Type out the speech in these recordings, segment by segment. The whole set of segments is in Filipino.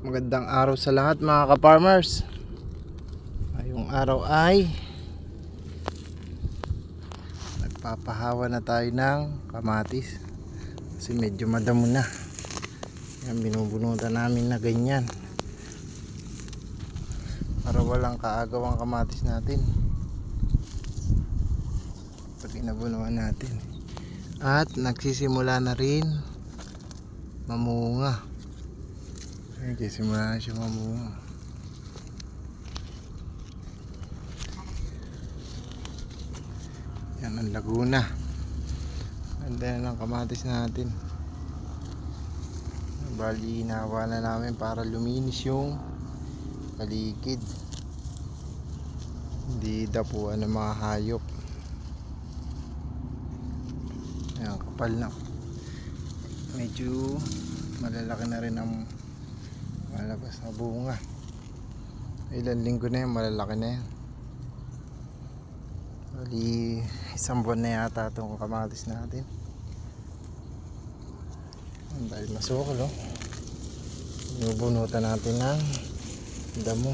Magandang araw sa lahat mga ka-farmers. Ngayong araw ay nagpapahawa na tayo ng kamatis kasi medyo madamo na. Yan binubunutan namin na ganyan. Para walang kaagawang kamatis natin. Pag inabunuan natin. At nagsisimula na rin mamunga. Ayun, simula na siya mamunga. Yan ang Laguna. Ganda na ng kamatis natin. Bali, inawa na namin para luminis yung paligid. Hindi dapuan ng mga hayop. Ayan, kapal na. Medyo malalaki na rin ang malabas na bunga. Ilan linggo na yan, malalaki na yan. Bali, isang buwan na yata itong kamatis natin. Dahil masukol, oh. Inubunutan natin ng damo.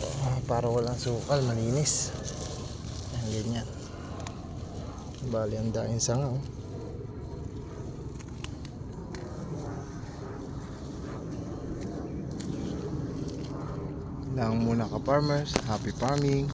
Oh, para walang sukal, malinis. Ayan, ganyan. Bali, ang daing sanga, oh. Lang muna ka farmers happy farming